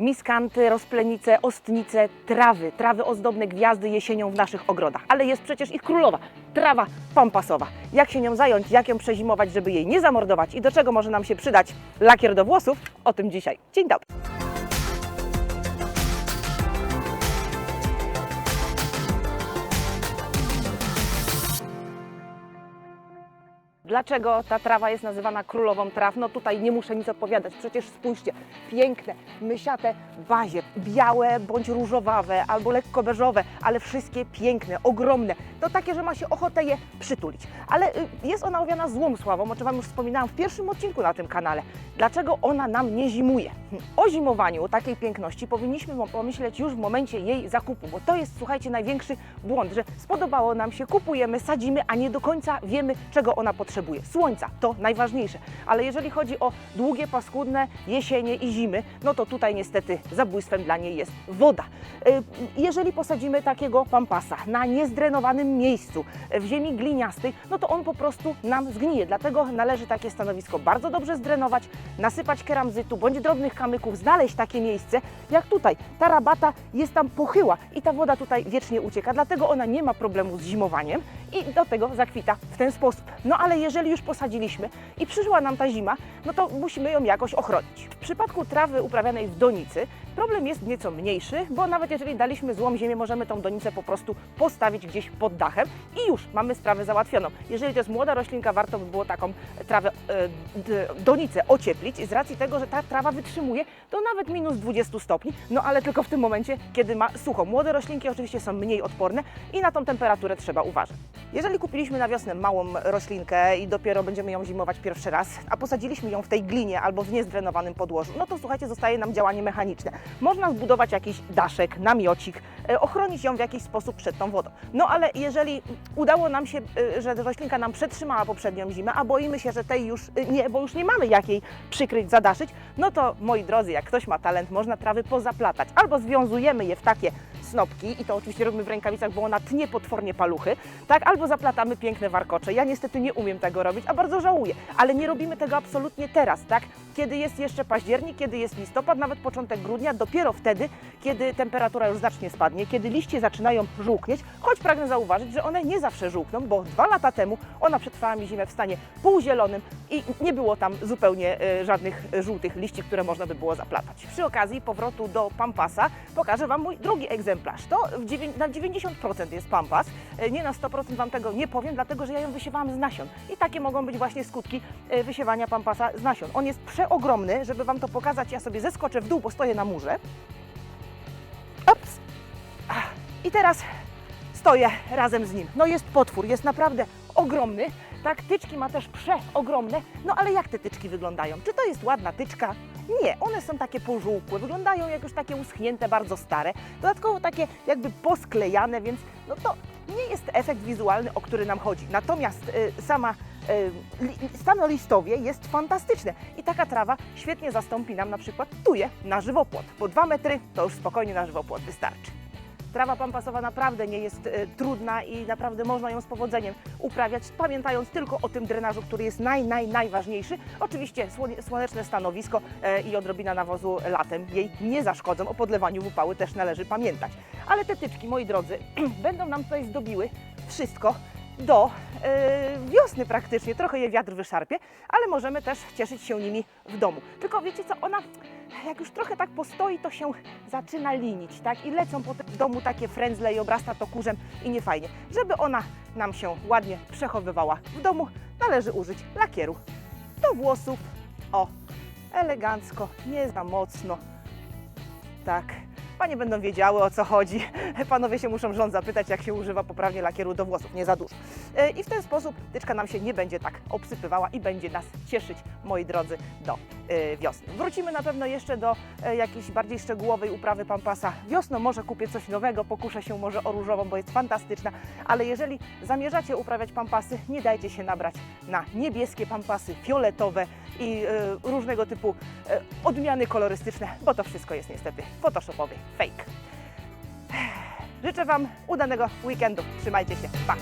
miskanty, rozplenice, ostnice, trawy, trawy ozdobne, gwiazdy jesienią w naszych ogrodach. Ale jest przecież ich królowa, trawa pampasowa. Jak się nią zająć, jak ją przezimować, żeby jej nie zamordować i do czego może nam się przydać lakier do włosów? O tym dzisiaj. Dzień dobry. Dlaczego ta trawa jest nazywana królową traw? No tutaj nie muszę nic opowiadać. Przecież spójrzcie, piękne, mysiate bazie, białe bądź różowawe albo lekko beżowe, ale wszystkie piękne, ogromne. To takie, że ma się ochotę je przytulić. Ale y, jest ona owiana złą sławą, o czym Wam już wspominałam w pierwszym odcinku na tym kanale. Dlaczego ona nam nie zimuje? Hm, O zimowaniu takiej piękności powinniśmy pomyśleć już w momencie jej zakupu, bo to jest, słuchajcie, największy błąd, że spodobało nam się, kupujemy, sadzimy, a nie do końca wiemy, czego ona potrzebuje. Słońca to najważniejsze, ale jeżeli chodzi o długie, paskudne jesienie i zimy, no to tutaj niestety zabójstwem dla niej jest woda. Y, Jeżeli posadzimy takiego pampasa na niezdrenowanym miejscu, w ziemi gliniastej, no to on po prostu nam zgnije. Dlatego należy takie stanowisko bardzo dobrze zdrenować, nasypać keramzytu bądź drobnych kamyków, znaleźć takie miejsce, jak tutaj. Ta rabata jest tam pochyła i ta woda tutaj wiecznie ucieka, dlatego ona nie ma problemu z zimowaniem i do tego zakwita w ten sposób. No ale jeżeli już posadziliśmy i przyszła nam ta zima, no to musimy ją jakoś ochronić. W przypadku trawy uprawianej w donicy problem jest nieco mniejszy, bo nawet jeżeli daliśmy złą ziemię, możemy tą donicę po prostu postawić gdzieś pod dachem i już mamy sprawę załatwioną. Jeżeli to jest młoda roślinka, warto by było taką trawę, e, donicę ocieplić z racji tego, że ta trawa wytrzymuje do nawet minus 20 stopni, no ale tylko w tym momencie, kiedy ma sucho. Młode roślinki oczywiście są mniej odporne i na tą temperaturę trzeba uważać. Jeżeli kupiliśmy na wiosnę małą roślinkę i dopiero będziemy ją zimować pierwszy raz, a posadziliśmy ją w tej glinie albo w niezdrenowanym podłożu, no to słuchajcie, zostaje nam działanie mechaniczne. Można zbudować jakiś daszek, namiocik, ochronić ją w jakiś sposób przed tą wodą. No ale jeżeli udało nam się, e, że roślinka nam przetrzymała poprzednią zimę, a boimy się, że tej już e, nie, bo już nie mamy jak jej przykryć, zadaszyć, no to moi drodzy, jak ktoś ma talent, można trawy pozaplatać. Albo związujemy je w takie snopki i to oczywiście robimy w rękawicach, bo ona tnie potwornie paluchy, tak? Albo zaplatamy piękne warkocze. Ja niestety nie umiem tego robić, a bardzo żałuję, ale nie robimy tego absolutnie teraz, tak? Kiedy jest jeszcze październik, kiedy jest listopad, nawet początek grudnia, dopiero wtedy, kiedy temperatura już znacznie spadnie, kiedy liście zaczynają żółknieć, choć pragnę zauważyć, że one nie zawsze żółkną, bo dwa lata temu ona przetrwała mi zimę w stanie półzielonym i nie było tam zupełnie e, żadnych żółtych liści, które można by było zaplatać. Przy okazji powrotu do Pampasa pokażę Wam mój drugi egzemplarz. To na 90% jest Pampas, E, nie na 100% Wam tego nie powiem, dlatego że ja ją wysiewałam z nasion. I takie mogą być właśnie skutki e, wysiewania Pampasa z nasion. On jest przeogromny, żeby Wam to pokazać, ja sobie zeskoczę w dół, bo stoję na murze. Ops. I teraz stoję razem z nim. No jest potwór, jest naprawdę ogromny. Tak, tyczki ma też przeogromne. No ale jak te tyczki wyglądają? Czy to jest ładna tyczka? Nie, one są takie pożółkłe, wyglądają jak już takie uschnięte, bardzo stare. Dodatkowo takie jakby posklejane, więc no to nie jest efekt wizualny, o który nam chodzi. Natomiast y, sama y, li, samo listowie jest fantastyczne i taka trawa świetnie zastąpi nam na przykład tuje na żywopłot. Po dwa metry to już spokojnie na żywopłot wystarczy. Trawa pampasowa naprawdę nie jest e, trudna i naprawdę można ją z powodzeniem uprawiać, pamiętając tylko o tym drenażu, który jest naj, naj, najważniejszy. Oczywiście słoneczne stanowisko e, i odrobina nawozu latem jej nie zaszkodzą. O podlewaniu w upały też należy pamiętać. Ale te tyczki, moi drodzy, będą nam tutaj zdobiły wszystko do e, wiosny praktycznie. Trochę je wiatr wyszarpie, ale możemy też cieszyć się nimi w domu. Tylko wiecie co, ona jak już trochę tak postoi, to się zaczyna linić, tak? I lecą po domu takie frędzle i obrasta to kurzem i niefajnie. Żeby ona nam się ładnie przechowywała w domu, należy użyć lakieru do włosów. O, elegancko, nie za mocno. Tak. Panie będą wiedziały o co chodzi. Panowie się muszą rząd zapytać, jak się używa poprawnie lakieru do włosów, nie za dużo. E, I w ten sposób tyczka nam się nie będzie tak obsypywała i będzie nas cieszyć, moi drodzy, do e, wiosny. Wrócimy na pewno jeszcze do e, jakiejś bardziej szczegółowej uprawy pampasa wiosną. Może kupię coś nowego, pokuszę się może o różową, bo jest fantastyczna, ale jeżeli zamierzacie uprawiać pampasy, nie dajcie się nabrać na niebieskie pampasy, fioletowe i e, różnego typu e, odmiany kolorystyczne, bo to wszystko jest niestety photoshopowy fake. Życzę Wam udanego weekendu. Trzymajcie się. Pa!